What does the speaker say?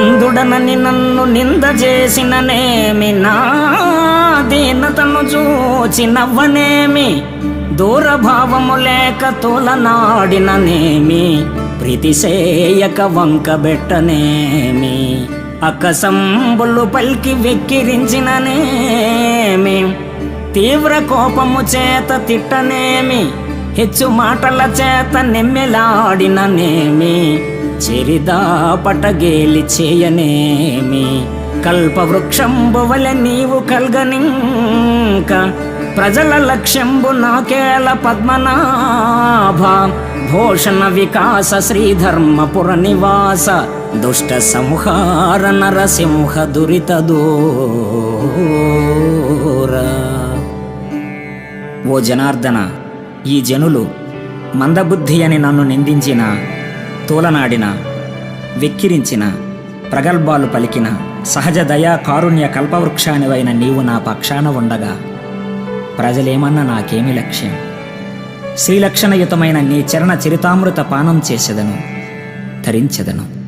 అంధుడనని నన్ను నింద చేసిననేమి నా దీనతను చూచి నవ్వనేమి దూరభావము లేక తోలనాడిననేమి? ప్రీతిసేయక వంకబెట్టనేమి అకసంబులు పల్కి వెక్కిరించిననేమి? తీవ్ర కోపము చేత తిట్టనేమి? హెచ్చు మాటల చేత నెమ్మెలాడిననేమి? చెరిదా పటగేలి చేయనేమి? కల్పవృక్షంబువలె నీవు కల్గనింక ప్రజల లక్ష్యంబు నాకేల పద్మనాభ? భూషణ వికాస శ్రీధర్మపుర నివాస దుష్ట సంహార నరసింహ దురిత దూర. ఓ జనార్దన ఈ జనులు మందబుద్ధి అని నన్ను నిందించిన తోలనాడిన వెక్కిరించిన ప్రగల్భాలు పలికిన సహజ దయా కారుణ్య కల్పవృక్షానివైన నీవు నా పక్షాన ఉండగా. ప్రజలేమన్నా నాకేమి లక్ష్యం? శ్రీలక్షణయుతమైన నీ చరణ చరితామృత పానం చేసేదను ధరించెదను.